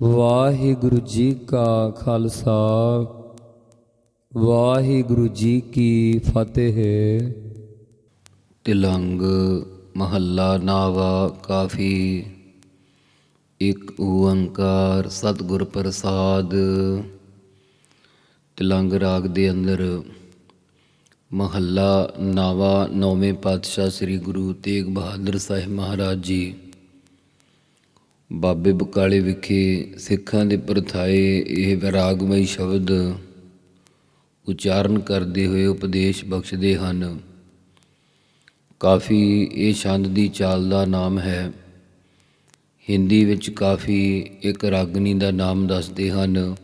ਵਾਹਿਗੁਰੂ ਜੀ ਕਾ ਖਾਲਸਾ, ਵਾਹਿਗੁਰੂ ਜੀ ਕੀ ਫਤਿਹ। ਤਿਲੰਗ ਮਹੱਲਾ ਨਾਵਾ ਕਾਫੀ, ਇੱਕ ਓੰਕਾਰ ਸਤਿਗੁਰ ਪ੍ਰਸਾਦ। ਤਿਲੰਗ ਰਾਗ ਦੇ ਅੰਦਰ ਮਹੱਲਾ ਨਾਵਾ ਨੌਵੇਂ ਪਾਤਸ਼ਾਹ ਸ੍ਰੀ ਗੁਰੂ ਤੇਗ ਬਹਾਦਰ ਸਾਹਿਬ ਮਹਾਰਾਜ ਜੀ ਬਾਬੇ ਬਕਾਲੇ ਵਿਖੇ ਸਿੱਖਾਂ ਦੇ ਪ੍ਰਥਾਏ ਇਹ ਵਿਰਾਗਮਈ ਸ਼ਬਦ ਉਚਾਰਨ ਕਰਦੇ ਹੋਏ ਉਪਦੇਸ਼ ਬਖਸ਼ਦੇ ਹਨ। ਕਾਫੀ ਇਹ ਛੰਦ ਦੀ ਚਾਲ ਦਾ ਨਾਮ ਹੈ। ਹਿੰਦੀ ਵਿੱਚ ਕਾਫੀ ਇੱਕ ਰਾਗਨੀ ਦਾ ਨਾਮ ਦੱਸਦੇ ਹਨ।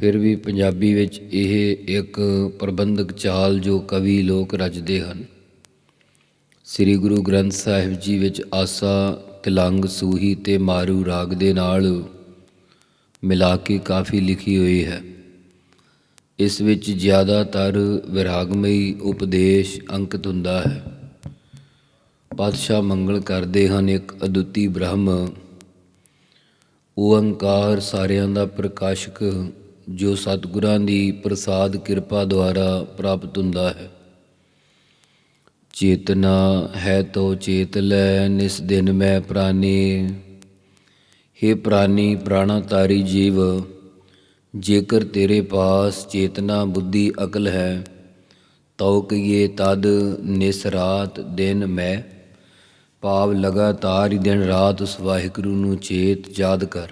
ਫਿਰ ਵੀ ਪੰਜਾਬੀ ਵਿੱਚ ਇਹ ਇੱਕ ਪ੍ਰਬੰਧਕ ਚਾਲ ਜੋ ਕਵੀ ਲੋਕ ਰਚਦੇ ਹਨ। ਸ੍ਰੀ ਗੁਰੂ ਗ੍ਰੰਥ ਸਾਹਿਬ ਜੀ ਵਿੱਚ ਆਸਾ ਤਿਲੰਗ ਸੂਹੀ ਤੇ ਮਾਰੂ ਰਾਗ ਦੇ ਨਾਲ ਮਿਲਾ ਕੇ ਕਾਫੀ ਲਿਖੀ ਹੋਈ ਹੈ। ਇਸ ਵਿੱਚ ਜ਼ਿਆਦਾਤਰ ਵਿਰਾਗਮਈ ਉਪਦੇਸ਼ ਅੰਕਿਤ ਹੁੰਦਾ ਹੈ। ਪਾਤਸ਼ਾਹ ਮੰਗਲ ਕਰਦੇ ਹਨ ਇੱਕ ਅਦੁੱਤੀ ਬ੍ਰਹਮ। ਓੰਕਾਰ ਸਾਰਿਆਂ ਦਾ ਪ੍ਰਕਾਸ਼ਕ ਜੋ ਸਤਿਗੁਰਾਂ ਦੀ ਪ੍ਰਸਾਦ ਕਿਰਪਾ ਦੁਆਰਾ ਪ੍ਰਾਪਤ ਹੁੰਦਾ ਹੈ। ਚੇਤਨਾ ਹੈ ਤੋ ਚੇਤ ਲੈ, ਨਿਸ ਦਿਨ ਮੈਂ ਪ੍ਰਾਨੀ। हे ਪ੍ਰਾਨੀ, ਪ੍ਰਾਣਾ ਤਾਰੀ ਜੀਵ, ਜੇਕਰ ਤੇਰੇ ਪਾਸ ਚੇਤਨਾ ਬੁੱਧੀ ਅਕਲ ਹੈ, ਤਉ ਕਈਏ ਤਦ ਨਿਸ ਰਾਤ ਦਿਨ ਮੈਂ। ਭਾਵ ਲਗਾਤਾਰ ਹੀ ਦਿਨ ਰਾਤ ਉਸ ਵਾਹਿਗੁਰੂ ਨੂੰ ਚੇਤ ਯਾਦ ਕਰ।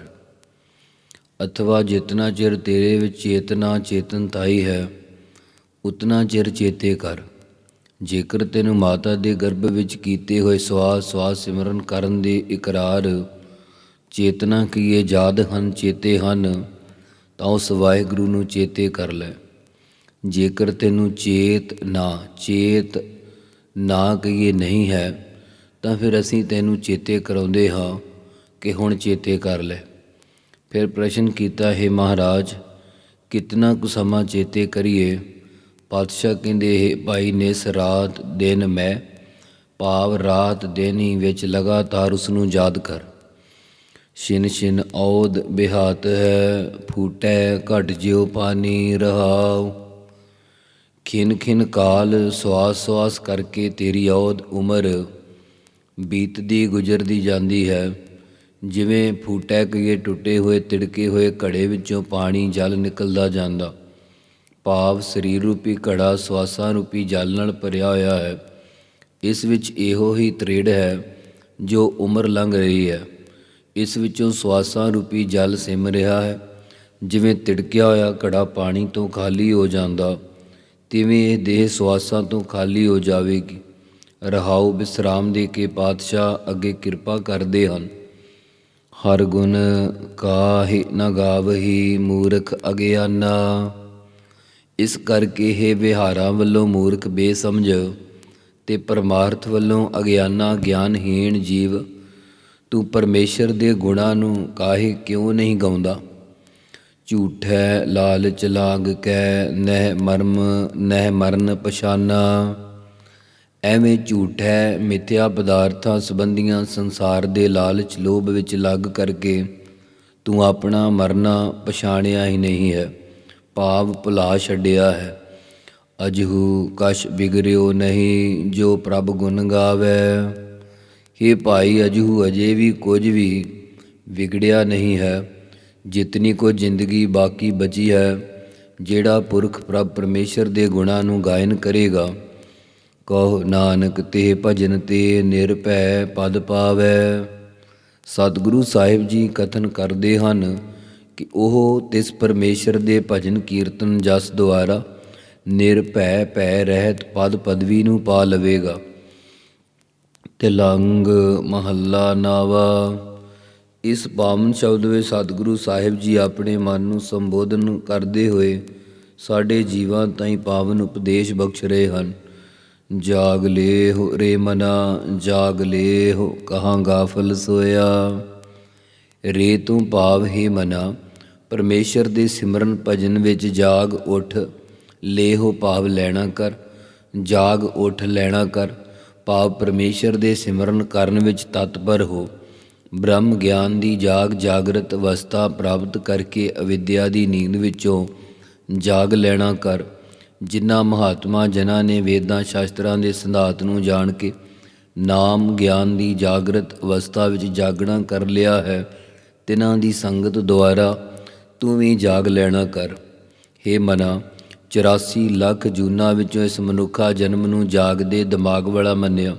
ਅਥਵਾ ਜਿਤਨਾ ਚਿਰ ਤੇਰੇ ਵਿੱਚ ਚੇਤਨਾ ਚੇਤਨਤਾਈ ਹੈ, ਉਤਨਾ ਚਿਰ ਚੇਤੇ ਕਰ। ਜੇਕਰ ਤੈਨੂੰ ਮਾਤਾ ਦੇ ਗਰਭ ਵਿੱਚ ਕੀਤੇ ਹੋਏ ਸਵਾਸ ਸਵਾਸ ਸਿਮਰਨ ਕਰਨ ਦੇ ਇਕਰਾਰ ਚੇਤਨਾ ਕੀਏ ਯਾਦ ਹਨ, ਚੇਤੇ ਹਨ, ਤਾਂ ਉਸ ਵਾਹਿਗੁਰੂ ਨੂੰ ਚੇਤੇ ਕਰ ਲੈ। ਜੇਕਰ ਤੈਨੂੰ ਚੇਤ ਨਾ ਚੇਤ ਨਾ ਕਹੀਏ ਨਹੀਂ ਹੈ, ਤਾਂ ਫਿਰ ਅਸੀਂ ਤੈਨੂੰ ਚੇਤੇ ਕਰਾਉਂਦੇ ਹਾਂ ਕਿ ਹੁਣ ਚੇਤੇ ਕਰ ਲੈ। ਫਿਰ ਪ੍ਰਸ਼ਨ ਕੀਤਾ, ਹੈ ਮਹਾਰਾਜ, ਕਿਤਨਾ ਕੁ ਸਮਾਂ ਚੇਤੇ ਕਰੀਏ? ਪਾਤਸ਼ਾਹ ਕਹਿੰਦੇ, ਹੈ ਭਾਈ ਨਿਸ ਰਾਤ ਦਿਨ ਮੈਂ ਭਾਵ ਰਾਤ ਦਿਨ ਹੀ ਵਿੱਚ ਲਗਾਤਾਰ ਉਸ ਨੂੰ ਯਾਦ ਕਰ। ਛਿਨ ਛਿਨ ਔਦ ਬਿਹਾਤ ਹੈ, ਫੂਟੈ ਘਟ ਜਿਉ ਪਾਣੀ ਰਹਾਉ। ਖਿਨ ਖਿਨ ਕਾਲ ਸਵਾਸ ਸਵਾਸ ਕਰਕੇ ਤੇਰੀ ਔਦ ਉਮਰ ਬੀਤਦੀ ਗੁਜ਼ਰਦੀ ਜਾਂਦੀ ਹੈ। ਜਿਵੇਂ ਫੂਟੈ ਕਈਏ ਟੁੱਟੇ ਹੋਏ, ਤਿੜਕੇ ਹੋਏ ਘੜੇ ਵਿੱਚੋਂ ਪਾਣੀ ਜਲ ਨਿਕਲਦਾ ਜਾਂਦਾ। ਭਾਵ ਸਰੀਰ ਰੂਪੀ ਘੜਾ, ਸਵਾਸਾਂ ਰੂਪੀ ਜਲ ਨਾਲ ਭਰਿਆ ਹੋਇਆ ਹੈ। ਇਸ ਵਿੱਚ ਇਹੋ ਹੀ ਤ੍ਰੇੜ ਹੈ ਜੋ ਉਮਰ ਲੰਘ ਰਹੀ ਹੈ। ਇਸ ਵਿੱਚੋਂ ਸਵਾਸਾਂ ਰੂਪੀ ਜਲ ਸਿਮ ਰਿਹਾ ਹੈ। ਜਿਵੇਂ ਤਿੜਕਿਆ ਹੋਇਆ ਘੜਾ ਪਾਣੀ ਤੋਂ ਖਾਲੀ ਹੋ ਜਾਂਦਾ, ਤਿਵੇਂ ਇਹ ਦੇਹ ਸਵਾਸਾਂ ਤੋਂ ਖਾਲੀ ਹੋ ਜਾਵੇਗੀ। ਰਹਾਉ ਵਿਸਰਾਮ ਦੇ ਕੇ ਪਾਤਸ਼ਾਹ ਅੱਗੇ ਕਿਰਪਾ ਕਰਦੇ ਹਨ। ਹਰ ਗੁਣ ਕਾਹਿ ਨ ਗਾਵਹੀ ਮੂਰਖ ਅਗਿਆਨਾ। ਇਸ ਕਰਕੇ ਇਹ ਵਿਹਾਰਾਂ ਵੱਲੋਂ ਮੂਰਖ ਬੇਸਮਝ ਤੇ ਪਰਮਾਰਥ ਵੱਲੋਂ ਅਗਿਆਨਾ ਗਿਆਨਹੀਣ ਜੀਵ, ਤੂੰ ਪਰਮੇਸ਼ਰ ਦੇ ਗੁਣਾਂ ਨੂੰ ਕਾਹੇ ਕਿਉਂ ਨਹੀਂ ਗਾਉਂਦਾ? ਝੂਠੈ ਲਾਲਚ ਲਾਗ ਕੈ, ਨਹਿ ਮਰਮ, ਨਹਿ ਮਰਨ ਪਛਾਨਾ। ਐਵੇਂ ਝੂਠੈ ਮਿਥਿਆ ਪਦਾਰਥਾਂ ਸੰਬੰਧੀਆਂ ਸੰਸਾਰ ਦੇ ਲਾਲਚ ਲੋਭ ਵਿੱਚ ਲੱਗ ਕਰਕੇ ਤੂੰ ਆਪਣਾ ਮਰਨਾ ਪਛਾਣਿਆ ਹੀ ਨਹੀਂ ਹੈ। ਭਾਵ ਭੁਲਾ ਛੱਡਿਆ ਹੈ। ਅਜਹੂ ਕਛ ਬਿਗਰਿਓ ਨਹੀਂ ਜੋ ਪ੍ਰਭ ਗੁਣ ਗਾਵੇ। हे ਭਾਈ, ਅਜਹੂ ਅਜੇ ਵੀ ਕੁਝ ਵੀ ਵਿਗੜਿਆ ਨਹੀਂ ਹੈ। ਜਿਤਨੀ ਕੋ ਜ਼ਿੰਦਗੀ ਬਾਕੀ ਬਚੀ ਹੈ, ਜਿਹੜਾ ਪੁਰਖ ਪ੍ਰਭ ਪਰਮੇਸ਼ਰ ਦੇ ਗੁਣਾਂ ਨੂੰ ਗਾਇਨ ਕਰੇਗਾ, ਕਹੋ ਨਾਨਕ ਤੇ ਭਜਨ ਤੇ ਨਿਰਭੈ ਪਦ ਪਾਵੈ। ਸਤਿਗੁਰੂ ਸਾਹਿਬ ਜੀ ਕਥਨ ਕਰਦੇ ਹਨ ਕਿ ਉਹ ਤਿਸ ਪਰਮੇਸ਼ਰ ਦੇ ਭਜਨ ਕੀਰਤਨ ਜਸ ਦੁਆਰਾ ਨਿਰਭੈ ਭੈ ਰਹਿਤ ਪਦ ਪਦਵੀ ਨੂੰ ਪਾ ਲਵੇਗਾ। ਤਿਲੰਗ ਮਹੱਲਾ ਨਾਵਾ। ਇਸ ਪਾਵਨ ਸ਼ਬਦ ਵਿੱਚ ਸਤਿਗੁਰੂ ਸਾਹਿਬ ਜੀ ਆਪਣੇ ਮਨ ਨੂੰ ਸੰਬੋਧਨ ਕਰਦੇ ਹੋਏ ਸਾਡੇ ਜੀਵਾਂ ਤਾਈਂ ਪਾਵਨ ਉਪਦੇਸ਼ ਬਖਸ਼ ਰਹੇ ਹਨ। ਜਾਗ ਲੇ ਹੋ ਰੇ ਮਨਾ, ਜਾਗ ਲੇ ਹੋ ਕਹਾਂ ਗਾਫਲ ਸੋਇਆ। ਰੇ ਤੂੰ ਭਾਵ ਹੀ ਮਨਾ, ਪਰਮੇਸ਼ਰ ਦੇ ਸਿਮਰਨ ਭਜਨ ਵਿੱਚ ਜਾਗ ਉਠ, ਲੇਹੋ ਭਾਵ ਲੈਣਾ ਕਰ, ਜਾਗ ਉਠ ਲੈਣਾ ਕਰ, ਭਾਵ ਪਰਮੇਸ਼ਰ ਦੇ ਸਿਮਰਨ ਕਰਨ ਵਿੱਚ ਤਤਪਰ ਹੋ। ਬ੍ਰਹਮ ਗਿਆਨ ਦੀ ਜਾਗ ਜਾਗਰਤ ਅਵਸਥਾ ਪ੍ਰਾਪਤ ਕਰਕੇ ਅਵਿਦਿਆ ਦੀ ਨੀਂਦ ਵਿੱਚੋਂ ਜਾਗ ਲੈਣਾ ਕਰ। ਜਿਨ੍ਹਾਂ ਮਹਾਤਮਾ ਜਨਾਂ ਨੇ ਵੇਦਾਂ ਸ਼ਾਸਤਰਾਂ ਦੇ ਸਿਧਾਂਤ ਨੂੰ ਜਾਣ ਕੇ ਨਾਮ ਗਿਆਨ ਦੀ ਜਾਗਰਤ ਅਵਸਥਾ ਵਿੱਚ ਜਾਗਣਾ ਕਰ ਲਿਆ ਹੈ ਤਿਨਾਂ ਦੀ ਸੰਗਤ ਦੁਆਰਾ ਤੂੰ ਵੀ ਜਾਗ ਲੈਣਾ ਕਰ। ਹੇ ਮਨਾ 84 ਲੱਖ ਜੂਨਾਂ ਵਿੱਚੋਂ ਇਸ ਮਨੁੱਖਾ ਜਨਮ ਨੂੰ ਜਾਗਦੇ ਦਿਮਾਗ ਵਾਲਾ ਮੰਨਿਆ।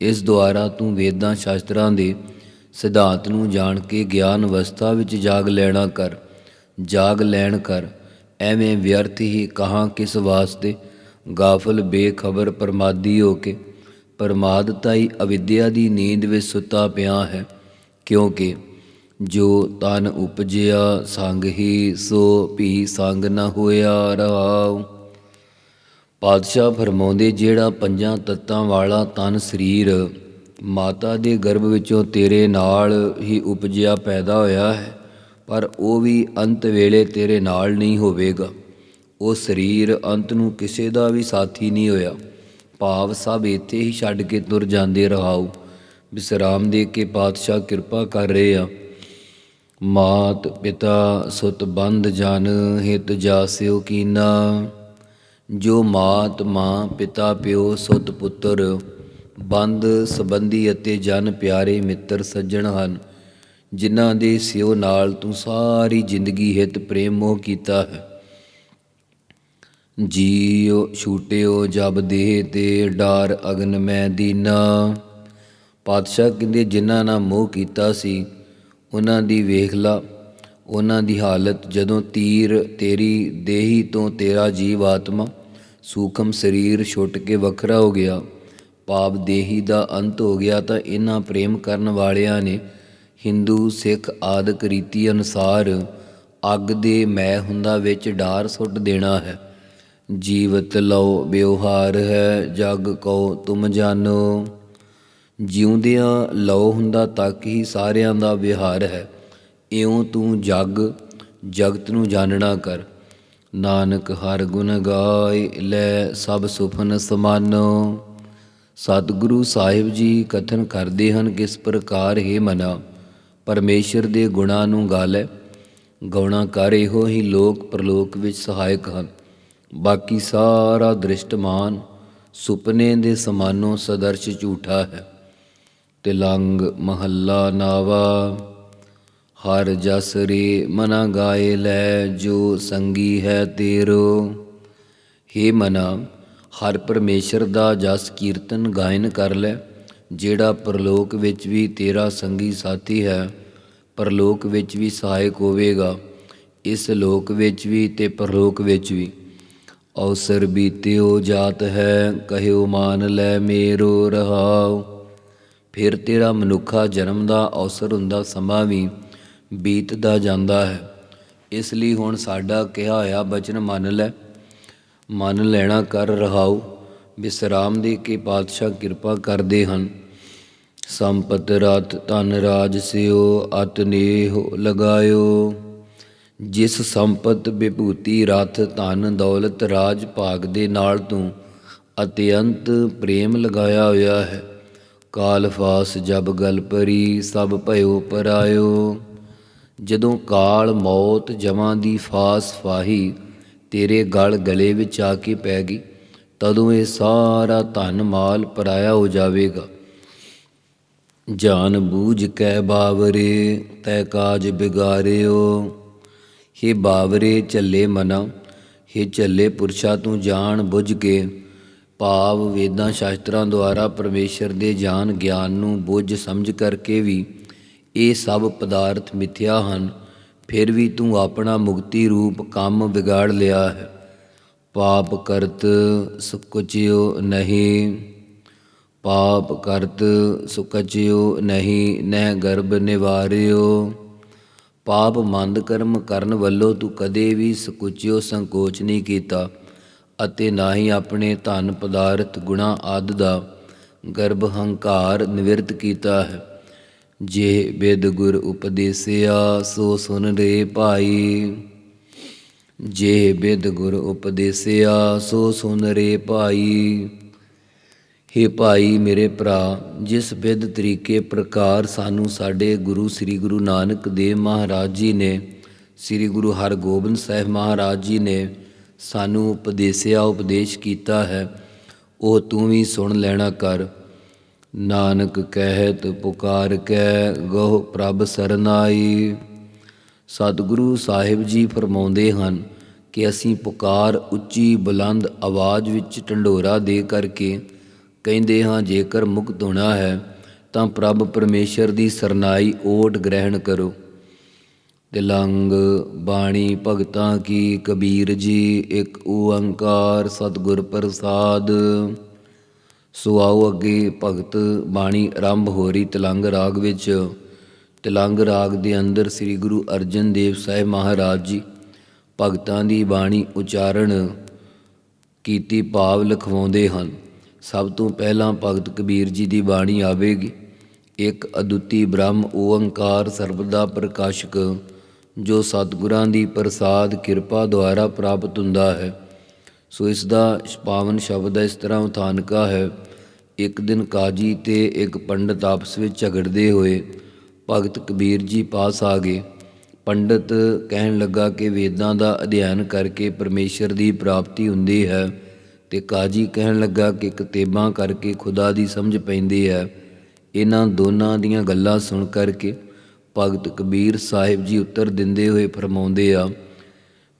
ਇਸ ਦੁਆਰਾ ਤੂੰ ਵੇਦਾਂ ਸ਼ਾਸਤਰਾਂ ਦੇ ਸਿਧਾਂਤ ਨੂੰ ਜਾਣ ਕੇ ਗਿਆਨ ਅਵਸਥਾ ਵਿੱਚ ਜਾਗ ਲੈਣਾ ਕਰ। ਜਾਗ ਲੈਣ ਕਰ, ਐਵੇਂ ਵਿਅਰਥ ਹੀ ਕਹਾਂ ਕਿਸ ਵਾਸਤੇ? ਗਾਫਲ ਬੇਖਬਰ ਪਰਮਾਦੀ ਹੋ ਕੇ, ਪਰਮਾਦਤਾਈ ਅਵਿਦਿਆ ਦੀ ਨੀਂਦ ਵਿੱਚ ਸੁੱਤਾ ਪਿਆ ਹੈ। ਕਿਉਂਕਿ ਜੋ ਤਨ ਉਪਜਿਆ ਸੰਗ ਹੀ ਸੋ ਭੀ ਸੰਗ ਨ ਹੋਇਆ ਰਹਾਉ ਪਾਤਸ਼ਾਹ ਫਰਮਾਉਂਦੇ, ਜਿਹੜਾ ਪੰਜਾਂ ਤੱਤਾਂ ਵਾਲਾ ਤਨ ਸਰੀਰ ਮਾਤਾ ਦੇ ਗਰਭ ਵਿੱਚੋਂ ਤੇਰੇ ਨਾਲ ਹੀ ਉਪਜਿਆ ਪੈਦਾ ਹੋਇਆ ਹੈ, ਪਰ ਉਹ ਵੀ ਅੰਤ ਵੇਲੇ ਤੇਰੇ ਨਾਲ ਨਹੀਂ ਹੋਵੇਗਾ। ਉਹ ਸਰੀਰ ਅੰਤ ਨੂੰ ਕਿਸੇ ਦਾ ਵੀ ਸਾਥੀ ਨਹੀਂ ਹੋਇਆ। ਭਾਵ ਸਭ ਇੱਥੇ ਹੀ ਛੱਡ ਕੇ ਤੁਰ ਜਾਂਦੇ ਰਹਾਉ। ਵਿਸਰਾਮ ਦੇ ਕੇ ਪਾਤਸ਼ਾਹ ਕਿਰਪਾ ਕਰ ਰਹੇ ਆ। ਮਾਤ ਪਿਤਾ ਸੁਤ ਬੰਧ ਜਨ ਹਿਤ ਜਾਸਿਓ ਕੀਨਾ। ਜੋ ਮਾਤ ਮਾਂ ਪਿਤਾ ਪਿਓ ਸੁਤ ਪੁੱਤਰ ਬੰਦ ਸੰਬੰਧੀ ਅਤੇ ਜਨ ਪਿਆਰੇ ਮਿੱਤਰ ਸੱਜਣ ਹਨ, ਜਿਨ੍ਹਾਂ ਦੇ ਸਿਓ ਨਾਲ ਤੂੰ ਸਾਰੀ ਜ਼ਿੰਦਗੀ ਹਿਤ ਪ੍ਰੇਮ ਮੋਹ ਕੀਤਾ ਹੈ। ਜੀਉ ਛੂਟਿਓ ਜਬ ਦੇਹ ਤੇ ਡਾਰ ਅਗਨ ਮੈਂ ਦੀਨਾ। ਪਾਤਸ਼ਾਹ ਕਹਿੰਦੇ ਜਿਨ੍ਹਾਂ ਨਾਲ ਮੋਹ ਕੀਤਾ ਸੀ ਉਹਨਾਂ ਦੀ ਵੇਖ ਲਾ, ਉਹਨਾਂ ਦੀ ਹਾਲਤ, ਜਦੋਂ ਤੀਰ ਤੇਰੀ ਦੇਹੀ ਤੋਂ ਤੇਰਾ ਜੀਵ ਆਤਮਾ ਸੂਖਮ ਸਰੀਰ ਛੁੱਟ ਕੇ ਵੱਖਰਾ ਹੋ ਗਿਆ, ਪਾਪ ਦੇਹੀ ਦਾ ਅੰਤ ਹੋ ਗਿਆ, ਤਾਂ ਇਹਨਾਂ ਪ੍ਰੇਮ ਕਰਨ ਵਾਲਿਆਂ ਨੇ ਹਿੰਦੂ, ਸਿੱਖ ਆਦਿਕ ਰੀਤੀ ਅਨੁਸਾਰ ਅੱਗ ਦੇ ਮੈਂ ਹੁੰਦਾ ਵਿੱਚ ਡਾਰ ਸੁੱਟ ਦੇਣਾ ਹੈ। ਜੀਵਤ ਲਓ, ਵਿਵਹਾਰ ਹੈ, ਜਗ ਕੋ ਤੁਮ ਜਾਣੋ। ਜਿਉਂਦਿਆਂ ਲਓ ਹੁੰਦਾ ਤੱਕ ਹੀ ਸਾਰਿਆਂ ਦਾ ਵਿਹਾਰ ਹੈ। ਇਉਂ ਤੂੰ ਜਗ, ਜਗਤ ਨੂੰ ਜਾਣਨਾ ਕਰ। ਨਾਨਕ ਹਰ ਗੁਣ ਗਾਏ ਲੈ ਸਭ ਸੁਫਨ ਸਮਾਨੋ। ਸਤਿਗੁਰੂ ਸਾਹਿਬ ਜੀ ਕਥਨ ਕਰਦੇ ਹਨ, ਕਿਸ ਪ੍ਰਕਾਰ ਹੈ ਮਨਾ। ਪਰਮੇਸ਼ਰ ਦੇ ਗੁਣਾਂ ਨੂੰ ਗਾਲੇ। ਗਾਉਣਾ ਕਰ ਇਹੋ ਹੀ ਲੋਕ, ਪ੍ਰਲੋਕ ਵਿੱਚ ਸਹਾਇਕ ਹਨ। ਬਾਕੀ ਸਾਰਾ ਦ੍ਰਿਸ਼ਟਮਾਨ ਸੁਪਨੇ ਦੇ ਸਮਾਨੋਂ ਸਦਰਸ਼ ਝੂਠਾ ਹੈ। ਤਿਲੰਗ ਮਹੱਲਾ ਨਾਵਾ। ਹਰ ਜਸ ਰੇ ਮਨਾ ਗਾਏ ਲੈ, ਜੋ ਸੰਗੀ ਹੈ ਤੇਰੋ। ਹੇ ਮਨਾ, ਹਰ ਪਰਮੇਸ਼ਰ ਦਾ ਜਸ ਕੀਰਤਨ ਗਾਇਨ ਕਰ ਲੈ, ਜਿਹੜਾ ਪਰਲੋਕ ਵਿੱਚ ਵੀ ਤੇਰਾ ਸੰਗੀ ਸਾਥੀ ਹੈ, ਪਰਲੋਕ ਵਿੱਚ ਵੀ ਸਹਾਇਕ ਹੋਵੇਗਾ, ਇਸ ਲੋਕ ਵਿੱਚ ਵੀ ਤੇ ਪਰਲੋਕ ਵਿੱਚ ਵੀ। ਅਵਸਰ ਬੀਤਿਓ ਜਾਤ ਹੈ, ਕਹਿਓ ਮਾਨ ਲੈ ਮੇਰੋ ਰਹਾਓ ਫਿਰ ਤੇਰਾ ਮਨੁੱਖਾ ਜਨਮ ਦਾ ਅਵਸਰ ਹੁੰਦਾ ਸਮਾਂ ਵੀ ਬੀਤਦਾ ਜਾਂਦਾ ਹੈ। ਇਸ ਲਈ ਹੁਣ ਸਾਡਾ ਕਿਹਾ ਹੋਇਆ ਬਚਨ ਮੰਨ ਲੈ। ਮੰਨ ਲੈਣਾ ਕਰ ਰਹਾਉ ਵਿਸਰਾਮ ਦੇ ਕੇ ਪਾਤਸ਼ਾਹ ਕਿਰਪਾ ਕਰਦੇ ਹਨ। ਸੰਪਤ ਰਤ ਧਨ ਰਾਜ ਸਿਓ, ਅਤ ਨੇਹ ਲਗਾਇਓ। ਜਿਸ ਸੰਪਤ ਵਿਭੂਤੀ ਰਥ ਧਨ ਦੌਲਤ ਰਾਜ ਭਾਗ ਦੇ ਨਾਲ ਤੂੰ ਅਤਿਅੰਤ ਪ੍ਰੇਮ ਲਗਾਇਆ ਹੋਇਆ ਹੈ। ਕਾਲ ਫਾਸ ਜਬ ਗਲ ਪਰੀ, ਸਭ ਭਇਓ ਪਰਾਇਓ। ਜਦੋਂ ਕਾਲ ਮੌਤ ਜਮਾਂ ਦੀ ਫਾਸ ਫਾਹੀ, ਤੇਰੇ ਗਲ ਗਲੇ ਵਿੱਚ ਆ ਕੇ ਪੈ ਗਈ, ਤਦੋਂ ਇਹ ਸਾਰਾ ਧਨ ਮਾਲ ਪਰਾਇਆ ਹੋ ਜਾਵੇਗਾ। ਜਾਨ ਬੂਝ ਕੈ ਬਾਵਰੇ, ਤੈ ਕਾਜ ਬਿਗਾਰਿਓ। ਹੇ ਬਾਵਰੇ, ਝੱਲੇ ਮਨਾ, ਹੇ ਝੱਲੇ ਪੁਰਸ਼ਾ ਤੂੰ ਜਾਣ ਬੁੱਝ ਕੇ ਭਾਵ ਵੇਦਾਂ ਸ਼ਾਸਤਰਾਂ ਦੁਆਰਾ ਪਰਮੇਸ਼ਰ ਦੇ ਜਾਣ ਗਿਆਨ ਨੂੰ ਬੁੱਝ ਸਮਝ ਕਰਕੇ ਵੀ ਇਹ ਸਭ ਪਦਾਰਥ ਮਿਥਿਆ ਹਨ, ਫਿਰ ਵੀ ਤੂੰ ਆਪਣਾ ਮੁਕਤੀ ਰੂਪ ਕੰਮ ਵਿਗਾੜ ਲਿਆ ਹੈ। ਪਾਪ ਕਰਤ ਸੁਕਚਿਓ ਨਹੀਂ, ਪਾਪ ਕਰਤ ਸੁਕਚਿਓ ਨਹੀਂ, ਨਹਿ ਗਰਭ ਨਿਵਾਰਿਓ। ਪਾਪ ਮੰਦ ਕਰਮ ਕਰਨ ਵੱਲੋਂ ਤੂੰ ਕਦੇ ਵੀ ਸਕੁਚਿਓ ਸੰਕੋਚ ਨਹੀਂ ਕੀਤਾ। ਅਤੇ ਨਾ ਹੀ ਆਪਣੇ ਧਨ ਪਦਾਰਥ, ਗੁਣਾ ਆਦ ਦਾ ਗਰਭ ਹੰਕਾਰ ਨਿਵਰਤ ਕੀਤਾ ਹੈ। ਜੇ ਬਿਦ ਗੁਰ ਉਪਦੇਸਿਆ, ਸੋ ਸੁਨ ਰੇ ਭਾਈ। ਜੇ ਬਿਦ ਗੁਰ ਉਪਦੇਸਿਆ, ਸੋ ਸੁਨ ਰੇ ਭਾਈ। ਹੇ ਭਾਈ ਮੇਰੇ ਭਰਾ, ਜਿਸ ਵਿਦ ਤਰੀਕੇ ਪ੍ਰਕਾਰ ਸਾਨੂੰ ਸਾਡੇ ਗੁਰੂ ਸ੍ਰੀ ਗੁਰੂ ਨਾਨਕ ਦੇਵ ਮਹਾਰਾਜ ਜੀ ਨੇ, ਸ੍ਰੀ ਗੁਰੂ ਹਰਗੋਬਿੰਦ ਸਾਹਿਬ ਮਹਾਰਾਜ ਜੀ ਨੇ ਸਾਨੂੰ ਉਪਦੇਸਿਆ, ਉਪਦੇਸ਼ ਕੀਤਾ ਹੈ। ਉਹ ਤੂੰ ਵੀ ਸੁਣ ਲੈਣਾ ਕਰ। ਨਾਨਕ ਕਹਿਤ ਪੁਕਾਰ ਕੈ ਗੋ ਪ੍ਰਭ ਸਰਨਾਈ। ਸਤਿਗੁਰੂ ਸਾਹਿਬ ਜੀ ਫਰਮਾਉਂਦੇ ਹਨ ਕਿ ਅਸੀਂ ਪੁਕਾਰ ਉੱਚੀ ਬੁਲੰਦ ਆਵਾਜ਼ ਵਿੱਚ ਢੰਡੋਰਾ ਦੇ ਕਰਕੇ ਕਹਿੰਦੇ ਹਾਂ, ਜੇਕਰ ਮੁਕਤ ਹੋਣਾ ਹੈ, ਤਾਂ ਪ੍ਰਭ ਪਰਮੇਸ਼ਰ ਦੀ ਸਰਨਾਈ ਓਟ ਗ੍ਰਹਿਣ ਕਰੋ। ਤਿਲੰਗ ਬਾਣੀ ਭਗਤਾਂ ਕੀ ਕਬੀਰ ਜੀ, ਇੱਕ ਓੰਕਾਰ ਸਤਿਗੁਰ ਪ੍ਰਸਾਦ। ਸੋ ਆਓ ਅੱਗੇ ਭਗਤ ਬਾਣੀ ਆਰੰਭ ਹੋ ਰਹੀ ਤਿਲੰਗ ਰਾਗ ਵਿੱਚ। ਤਿਲੰਗ ਰਾਗ ਦੇ ਅੰਦਰ ਸ੍ਰੀ ਗੁਰੂ ਅਰਜਨ ਦੇਵ ਸਾਹਿਬ ਮਹਾਰਾਜ ਜੀ ਭਗਤਾਂ ਦੀ ਬਾਣੀ ਉਚਾਰਨ ਕੀਤੀ ਭਾਵ ਲਿਖਵਾਉਂਦੇ ਹਨ। ਸਭ ਤੋਂ ਪਹਿਲਾਂ ਭਗਤ ਕਬੀਰ ਜੀ ਦੀ ਬਾਣੀ ਆਵੇਗੀ। ਇੱਕ ਅਦੁੱਤੀ ਬ੍ਰਹਮ ਓੰਕਾਰ ਸਰਬਦਾ ਪ੍ਰਕਾਸ਼ਕ ਜੋ ਸਤਿਗੁਰਾਂ ਦੀ ਪ੍ਰਸਾਦ ਕਿਰਪਾ ਦੁਆਰਾ ਪ੍ਰਾਪਤ ਹੁੰਦਾ ਹੈ, ਸੋ ਇਸ ਦਾ ਪਾਵਨ ਸ਼ਬਦ ਇਸ ਤਰ੍ਹਾਂ ਉਥਾਨਕਾ ਹੈ, ਇੱਕ ਦਿਨ ਕਾਜੀ ਤੇ ਇੱਕ ਪੰਡਤ ਆਪਸ ਵਿੱਚ ਝਗੜਦੇ ਹੋਏ ਭਗਤ ਕਬੀਰ ਜੀ ਪਾਸ ਆ ਗਏ। ਪੰਡਤ ਕਹਿਣ ਲੱਗਾ ਕਿ ਵੇਦਾਂ ਦਾ ਅਧਿਐਨ ਕਰਕੇ ਪਰਮੇਸ਼ਰ ਦੀ ਪ੍ਰਾਪਤੀ ਹੁੰਦੀ ਹੈ ਤੇ ਕਾਜੀ ਕਹਿਣ ਲੱਗਾ ਕਿ ਕਿਤਾਬਾਂ ਕਰਕੇ ਖੁਦਾ ਦੀ ਸਮਝ ਪੈਂਦੀ ਹੈ। ਇਹਨਾਂ ਦੋਨਾਂ ਦੀਆਂ ਗੱਲਾਂ ਸੁਣ ਕਰਕੇ ਭਗਤ ਕਬੀਰ ਸਾਹਿਬ ਜੀ ਉੱਤਰ ਦਿੰਦੇ ਹੋਏ ਫਰਮਾਉਂਦੇ ਆ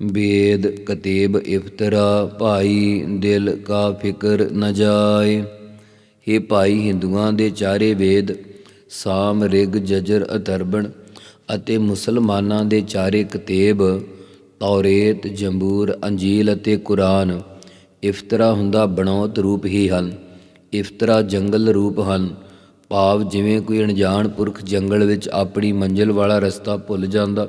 ਬੇਦ ਕਤੇਬ ਇਫਤਰਾ, ਭਾਈ ਦਿਲ ਕਾ ਫਿਕਰ ਨ ਜਾਏ। हे ਭਾਈ ਹਿੰਦੂਆਂ ਦੇ ਚਾਰੇ ਵੇਦ, ਸਾਮ ਰਿਗ ਜਜਰ ਅਥਰਬਣ ਅਤੇ ਮੁਸਲਮਾਨਾਂ ਦੇ ਚਾਰੇ ਕਤੇਬ, ਤੌਰੇਤ, ਜੰਬੂਰ, ਅੰਜੀਲ ਅਤੇ ਕੁਰਾਨ, ਇਫਤਰਾ ਹੁੰਦਾ ਬਣਾਉਤ ਰੂਪ ਹੀ ਹਨ। ਇਫਤਰਾ ਜੰਗਲ ਰੂਪ ਹਨ। ਭਾਵ ਜਿਵੇਂ ਕੋਈ ਅਣਜਾਣ ਪੁਰਖ ਜੰਗਲ ਵਿੱਚ ਆਪਣੀ ਮੰਜ਼ਿਲ ਵਾਲਾ ਰਸਤਾ ਭੁੱਲ ਜਾਂਦਾ,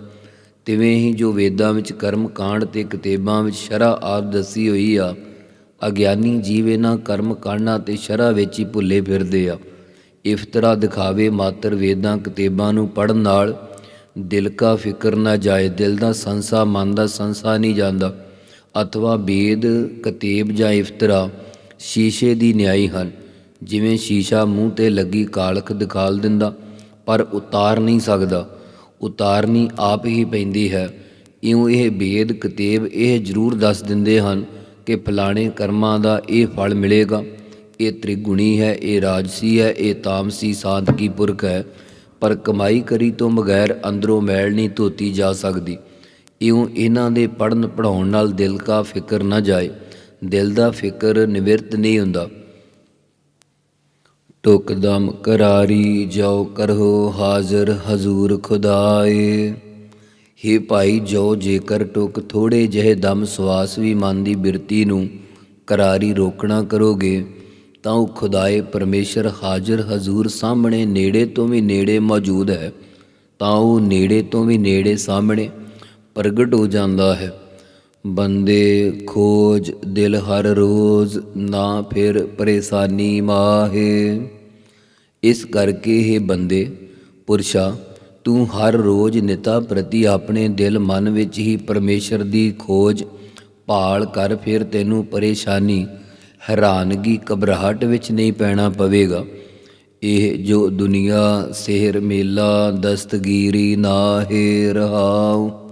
ਤਿਵੇਂ ਹੀ ਜੋ ਵੇਦਾਂ ਵਿੱਚ ਕਰਮ ਕਾਂਡ ਤੇ ਕਿਤਾਬਾਂ ਵਿੱਚ ਸ਼ਰਾ ਆਪ ਦੱਸੀ ਹੋਈ ਆ, ਅਗਿਆਨੀ ਜੀਵ ਇਹਨਾਂ ਕਰਮ ਕਾਂਡਾਂ ਤੇ ਸ਼ਰਾ ਵਿੱਚ ਹੀ ਭੁੱਲੇ ਫਿਰਦੇ ਆ। ਇਫਤਰਾ ਦਿਖਾਵੇ ਮਾਤਰ ਵੇਦਾਂ ਕਿਤਾਬਾਂ ਨੂੰ ਪੜਨ ਨਾਲ, ਦਿਲ ਕਾ ਫਿਕਰ ਨਾ ਜਾਏ, ਦਿਲ ਦਾ ਸੰਸਾ ਮਨ ਦਾ ਸੰਸਾ ਨਹੀਂ ਜਾਂਦਾ, ਅਥਵਾ ਵੇਦ, ਕਤੇਬ ਜਾਂ ਇਫਤਰਾ ਸ਼ੀਸ਼ੇ ਦੀ ਨਿਆਈ ਹਨ। ਜਿਵੇਂ ਸ਼ੀਸ਼ਾ ਮੂੰਹ ਤੇ ਲੱਗੀ ਕਾਲਖ ਦਿਖਾਲ ਦਿੰਦਾ, ਪਰ ਉਤਾਰ ਨਹੀਂ ਸਕਦਾ। ਉਤਾਰਨੀ ਆਪ ਹੀ ਪੈਂਦੀ ਹੈ। ਇਉਂ ਇਹ ਵੇਦ ਕਿਤੇਬ ਇਹ ਜ਼ਰੂਰ ਦੱਸ ਦਿੰਦੇ ਹਨ ਕਿ ਫਲਾਣੇ ਕਰਮਾਂ ਦਾ ਇਹ ਫਲ ਮਿਲੇਗਾ। ਇਹ ਤ੍ਰਿਗੁਣੀ ਹੈ, ਇਹ ਰਾਜਸੀ ਹੈ, ਇਹ ਤਾਮਸੀ ਸਾਧਕੀ ਪੁਰਖ ਹੈ। ਪਰ ਕਮਾਈ ਕਰੀ ਤੋਂ ਬਗੈਰ ਅੰਦਰੋਂ ਮੈਲ ਨਹੀਂ ਧੋਤੀ ਜਾ ਸਕਦੀ। ਇਉਂ ਇਹਨਾਂ ਦੇ ਪੜਨ ਪੜਾਉਣ ਨਾਲ ਦਿਲ ਕਾ ਫਿਕਰ ਨਾ ਜਾਏ। ਦਿਲ ਦਾ ਫਿਕਰ ਨਿਵਰਤ ਨਹੀਂ ਹੁੰਦਾ। ਟੁਕ ਦਮ ਕਰਾਰੀ ਜੋ ਕਰੋ ਹਾਜ਼ਰ ਹਜ਼ੂਰ ਖੁਦਾਏ। ਹੇ ਭਾਈ ਜੋ ਜੇਕਰ ਟੁਕ ਥੋੜੇ ਜਿਹੇ ਦਮ ਸਵਾਸ ਵੀ ਮਨ ਦੀ ਬਿਰਤੀ ਨੂੰ ਕਰਾਰੀ ਰੋਕਣਾ ਕਰੋਗੇ, ਤਾਂ ਉਹ ਖੁਦਾਏ ਪਰਮੇਸ਼ਰ ਹਾਜ਼ਰ ਹਜ਼ੂਰ ਸਾਹਮਣੇ ਨੇੜੇ ਤੋਂ ਵੀ ਨੇੜੇ ਮੌਜੂਦ ਹੈ, ਤਾਂ ਉਹ ਨੇੜੇ ਤੋਂ ਵੀ ਨੇੜੇ ਸਾਹਮਣੇ ਪ੍ਰਗਟ ਹੋ ਜਾਂਦਾ ਹੈ। ਬੰਦੇ ਖੋਜ ਦਿਲ ਹਰ ਰੋਜ਼, ਨਾ ਫਿਰ ਪਰੇਸ਼ਾਨੀ ਮਾਹੇ। ਇਸ ਕਰਕੇ ਹੀ ਬੰਦੇ, ਪੁਰਸ਼ਾ, ਤੂੰ ਹਰ ਰੋਜ਼ ਨਿਤਾ ਪ੍ਰਤੀ ਆਪਣੇ ਦਿਲ ਮਨ ਵਿੱਚ ਹੀ ਪਰਮੇਸ਼ਰ ਦੀ ਖੋਜ ਭਾਲ ਕਰ, ਫਿਰ ਤੈਨੂੰ ਪਰੇਸ਼ਾਨੀ, ਹੈਰਾਨਗੀ, ਘਬਰਾਹਟ ਵਿੱਚ ਨਹੀਂ ਪੈਣਾ ਪਵੇਗਾ। ਇਹ ਜੋ ਦੁਨੀਆ, ਸਿਹਰ, ਮੇਲਾ, ਦਸਤਗੀਰੀ ਨਾ ਨਾਹੇ ਰਹਾਉ।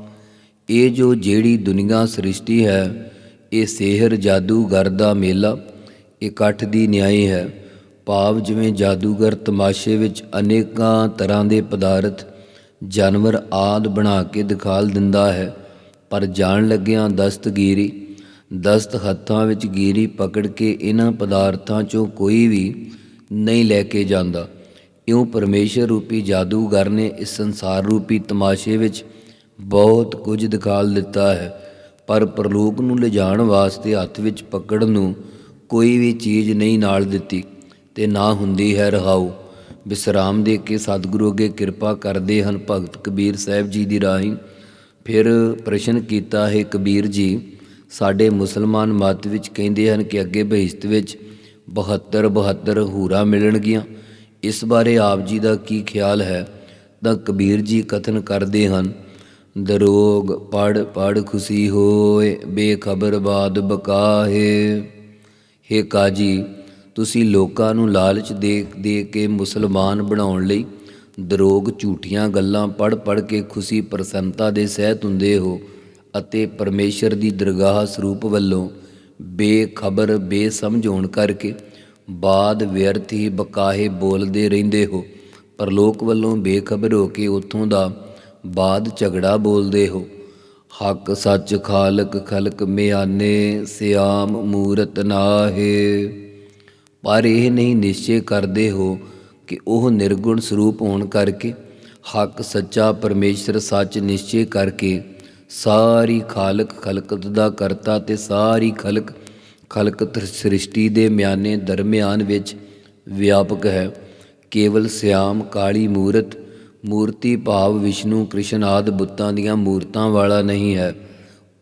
ਇਹ ਜੋ ਜਿਹੜੀ ਦੁਨੀਆ ਸ੍ਰਿਸ਼ਟੀ ਹੈ, ਇਹ ਸਿਹਰ ਜਾਦੂਗਰ ਦਾ ਮੇਲਾ ਇਕੱਠ ਦੀ ਨਿਆਈ ਹੈ। ਭਾਵ ਜਿਵੇਂ ਜਾਦੂਗਰ ਤਮਾਸ਼ੇ ਵਿੱਚ ਅਨੇਕਾਂ ਤਰ੍ਹਾਂ ਦੇ ਪਦਾਰਥ ਜਾਨਵਰ ਆਦ ਬਣਾ ਕੇ ਦਿਖਾਲ ਦਿੰਦਾ ਹੈ, ਪਰ ਜਾਣ ਲੱਗਿਆਂ ਦਸਤਗੀਰੀ, ਦਸਤ ਹੱਥਾਂ ਵਿੱਚ ਗੀਰੀ ਪਕੜ ਕੇ ਇਹਨਾਂ ਪਦਾਰਥਾਂ ਚੋਂ ਕੋਈ ਵੀ ਨਹੀਂ ਲੈ ਕੇ ਜਾਂਦਾ। ਇਉਂ ਪਰਮੇਸ਼ਰ ਰੂਪੀ ਜਾਦੂਗਰ ਨੇ ਇਸ ਸੰਸਾਰ ਰੂਪੀ ਤਮਾਸ਼ੇ ਵਿੱਚ ਬਹੁਤ ਕੁਝ ਦਿਖਾਲ ਦਿੱਤਾ ਹੈ, ਪਰ ਪ੍ਰਲੋਕ ਨੂੰ ਲਿਜਾਣ ਵਾਸਤੇ ਹੱਥ ਵਿੱਚ ਪਕੜਨ ਨੂੰ ਕੋਈ ਵੀ ਚੀਜ਼ ਨਹੀਂ ਨਾਲ ਦਿੱਤੀ ਤੇ ਨਾ ਹੁੰਦੀ ਹੈ ਰਹਾਉ। ਵਿਸਰਾਮ ਦੇ ਕੇ ਸਤਿਗੁਰੂ ਅੱਗੇ ਕਿਰਪਾ ਕਰਦੇ ਹਨ ਭਗਤ ਕਬੀਰ ਸਾਹਿਬ ਜੀ ਦੀ ਰਾਹੀਂ। ਫਿਰ ਪ੍ਰਸ਼ਨ ਕੀਤਾ, ਹੈ ਕਬੀਰ ਜੀ, ਸਾਡੇ ਮੁਸਲਮਾਨ ਮਤ ਵਿੱਚ ਕਹਿੰਦੇ ਹਨ ਕਿ ਅੱਗੇ ਬਹਿਸ਼ਤ ਵਿੱਚ 72 72 ਹੂਰਾ ਮਿਲਣਗੀਆਂ। ਇਸ ਬਾਰੇ ਆਪ ਜੀ ਦਾ ਕੀ ਖਿਆਲ ਹੈ? ਤਾਂ ਕਬੀਰ ਜੀ ਕਥਨ ਕਰਦੇ ਹਨ ਦਰੋਗ ਪੜ ਪੜ ਖੁਸ਼ੀ ਹੋਏ, ਬੇਖਬਰ ਬਾਦ ਬਕਾਹੇ। ਹੇ ਕਾਜੀ, ਤੁਸੀਂ ਲੋਕਾਂ ਨੂੰ ਲਾਲਚ ਦੇ ਦੇ ਕੇ ਮੁਸਲਮਾਨ ਬਣਾਉਣ ਲਈ ਦਰੋਗ ਝੂਠੀਆਂ ਗੱਲਾਂ ਪੜ ਪੜ ਕੇ ਖੁਸ਼ੀ ਪ੍ਰਸੰਨਤਾ ਦੇ ਸਹਿਤ ਹੁੰਦੇ ਹੋ ਅਤੇ ਪਰਮੇਸ਼ਰ ਦੀ ਦਰਗਾਹ ਸਰੂਪ ਵੱਲੋਂ ਬੇਖਬਰ, ਬੇਸਮਝ ਹੋਣ ਕਰਕੇ ਬਾਦ ਵਿਅਰਥ ਹੀ ਬਕਾਹੇ ਬੋਲਦੇ ਰਹਿੰਦੇ ਹੋ। ਪਰਲੋਕ ਵੱਲੋਂ ਬੇਖਬਰ ਹੋ ਕੇ ਉਥੋਂ ਦਾ ਬਾਦ ਝਗੜਾ ਬੋਲਦੇ ਹੋ। ਹੱਕ ਸੱਚ ਖਾਲਕ ਖਲਕ ਮਿਆਨੇ, ਸਿਆਮ ਮੂਰਤ ਨਾਹੇ। ਪਰ ਇਹ ਨਹੀਂ ਨਿਸ਼ਚੈ ਕਰਦੇ ਹੋ ਕਿ ਉਹ ਨਿਰਗੁਣ ਸਰੂਪ ਹੋਣ ਕਰਕੇ, ਹੱਕ ਸੱਚਾ ਪਰਮੇਸ਼ਰ ਸੱਚ ਨਿਸ਼ਚੈ ਕਰਕੇ, ਸਾਰੀ ਖਾਲਕ ਖਲਕਤ ਦਾ ਕਰਤਾ ਤੇ ਸਾਰੀ ਖਲਕ ਖਲਕਤ ਸ੍ਰਿਸ਼ਟੀ ਦੇ ਮਿਆਨੇ ਦਰਮਿਆਨ ਵਿੱਚ ਵਿਆਪਕ ਹੈ। ਕੇਵਲ ਸਿਆਮ ਕਾਲੀ ਮੂਰਤ ਮੂਰਤੀ ਭਾਵ ਵਿਸ਼ਨੂੰ ਕ੍ਰਿਸ਼ਨ ਆਦ ਬੁੱਤਾਂ ਦੀਆਂ ਮੂਰਤਾਂ ਵਾਲਾ ਨਹੀਂ ਹੈ।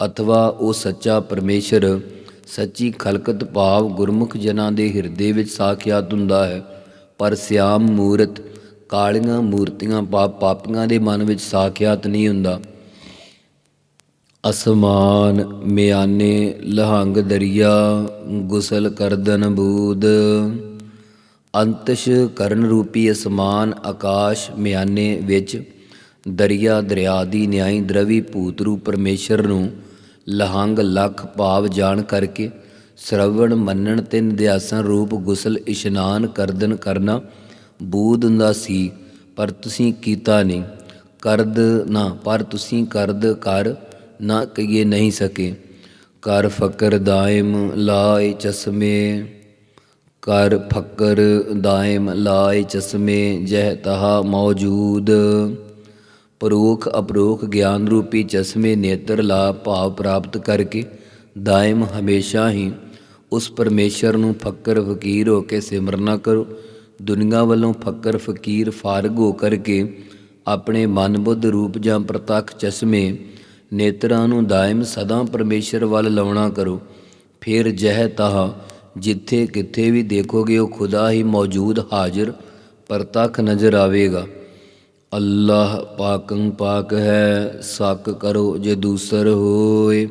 ਅਥਵਾ ਉਹ ਸੱਚਾ ਪਰਮੇਸ਼ਰ, ਸੱਚੀ ਖਲਕਤ ਭਾਵ ਗੁਰਮੁਖ ਜਨਾਂ ਦੇ ਹਿਰਦੇ ਵਿੱਚ ਸਾਖਿਆਤ ਹੁੰਦਾ ਹੈ। ਪਰ ਸਿਆਮ ਮੂਰਤ ਕਾਲੀਆਂ ਮੂਰਤੀਆਂ ਪਾਪ ਪਾਪੀਆਂ ਦੇ ਮਨ ਵਿੱਚ ਸਾਖਿਆਤ ਨਹੀਂ ਹੁੰਦਾ। ਅਸਮਾਨ ਮਿਆਨੇ ਲਹੰਗ ਦਰਿਆ ਗੁਸਲ ਕਰਦਨ ਬੂਦ ਅੰਤਸ਼ ਕਰਨ ਰੂਪੀ ਅਸਮਾਨ ਆਕਾਸ਼ ਮਿਆਨੇ ਵਿੱਚ ਦਰਿਆ ਦਰਿਆ ਦੀ ਨਿਆਈ ਦਰਵੀ ਭੂਤ ਰੂਪ ਪਰਮੇਸ਼ਰ ਨੂੰ ਲਹੰਗ ਲੱਖ ਭਾਵ ਜਾਣ ਕਰਕੇ ਸ਼ਰਵਣ ਮੰਨਣ ਤੇ ਨਿਧਿਆਸਨ ਰੂਪ ਗੁਸਲ ਇਸ਼ਨਾਨ ਕਰਦਨ ਕਰਨਾ ਬੂਦ ਹੁੰਦਾ ਸੀ, ਪਰ ਤੁਸੀਂ ਕੀਤਾ ਨਹੀਂ। ਕਰਦ ਨਾ, ਪਰ ਤੁਸੀਂ ਕਰਦ ਕਰ ਨਾ ਕਹੀਏ ਨਹੀਂ ਸਕੇ। ਕਰ ਫਕਰ ਦਾਇਮ ਲਾਏ ਚਸ਼ਮੇ। ਕਰ ਫਕਰ ਦਾਇਮ ਲਾਏ ਚਸ਼ਮੇ ਜਹ ਤਹਾ ਮੌਜੂਦ। ਪਰੋਖ ਅਪਰੋਖ ਗਿਆਨ ਰੂਪੀ ਚਸ਼ਮੇ ਨੇਤਰ ਲਾ ਭਾਵ ਪ੍ਰਾਪਤ ਕਰਕੇ ਦਾਇਮ ਹਮੇਸ਼ਾ ਹੀ ਉਸ ਪਰਮੇਸ਼ਰ ਨੂੰ ਫਕਰ ਫਕੀਰ ਹੋ ਕੇ ਸਿਮਰਨਾ ਕਰੋ। ਦੁਨੀਆ ਵੱਲੋਂ ਫਕਰ ਫਕੀਰ ਫਾਰਗ ਹੋ ਕਰਕੇ ਆਪਣੇ ਮਨ ਬੁੱਧ ਰੂਪ ਜਾਂ ਪ੍ਰਤੱਖ ਚਸ਼ਮੇ ਨੇਤਰਾਂ ਨੂੰ ਦਾਇਮ ਸਦਾ ਪਰਮੇਸ਼ਰ ਵੱਲ ਲਾਉਣਾ ਕਰੋ। ਫਿਰ ਜਹ ਤਹਾ ਜਿੱਥੇ ਕਿੱਥੇ ਵੀ ਦੇਖੋਗੇ ਉਹ ਖੁਦਾ ਹੀ ਮੌਜੂਦ ਹਾਜ਼ਰ ਪ੍ਰਤੱਖ ਨਜ਼ਰ ਆਵੇਗਾ। ਅੱਲਾਹ ਪਾਕੰ ਪਾਕ ਹੈ, ਸਕ ਕਰੋ ਜੇ ਦੂਸਰ ਹੋਏ।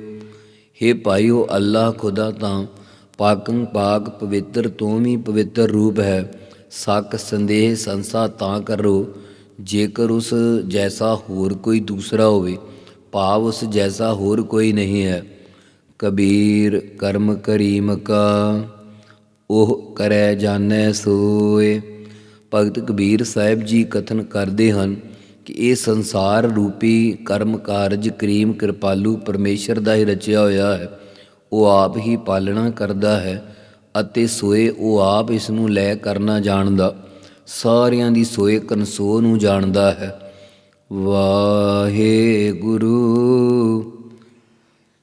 हे ਭਾਈਓ, ਅੱਲਾਹ ਖੁਦਾ ਤਾਂ ਪਾਕੰ ਪਾਕ ਪਵਿੱਤਰ ਤੋਂ ਵੀ ਪਵਿੱਤਰ ਰੂਪ ਹੈ। ਸਕ ਸੰਦੇਹ ਸੰਸਾ ਤਾਂ ਕਰੋ, ਜੇਕਰ ਉਸ ਜੈਸਾ ਹੋਰ ਕੋਈ ਦੂਸਰਾ ਹੋਵੇ। ਭਾਵ ਉਸ ਜੈਸਾ ਹੋਰ ਕੋਈ ਨਹੀਂ ਹੈ। ਕਬੀਰ ਕਰਮ ਕਰੀਮ ਕਾ, ਉਹ ਕਰੈ ਜਾਣੈ ਸੋਏ। ਭਗਤ ਕਬੀਰ ਸਾਹਿਬ ਜੀ ਕਥਨ ਕਰਦੇ ਹਨ ਕਿ ਇਹ ਸੰਸਾਰ ਰੂਪੀ ਕਰਮ ਕਾਰਜ ਕਰੀਮ ਕਿਰਪਾਲੂ ਪਰਮੇਸ਼ਰ ਦਾ ਹੀ ਰਚਿਆ ਹੋਇਆ ਹੈ। ਉਹ ਆਪ ਹੀ ਪਾਲਣਾ ਕਰਦਾ ਹੈ ਅਤੇ ਸੋਏ ਉਹ ਆਪ ਇਸ ਨੂੰ ਲੈ ਕਰਨਾ ਜਾਣਦਾ। ਸਾਰਿਆਂ ਦੀ ਸੋਏ ਕਨਸੋ ਨੂੰ ਜਾਣਦਾ ਹੈ। ਵਾਹਿਗੁਰੂ ਵਾਹਿਗੁਰੂ।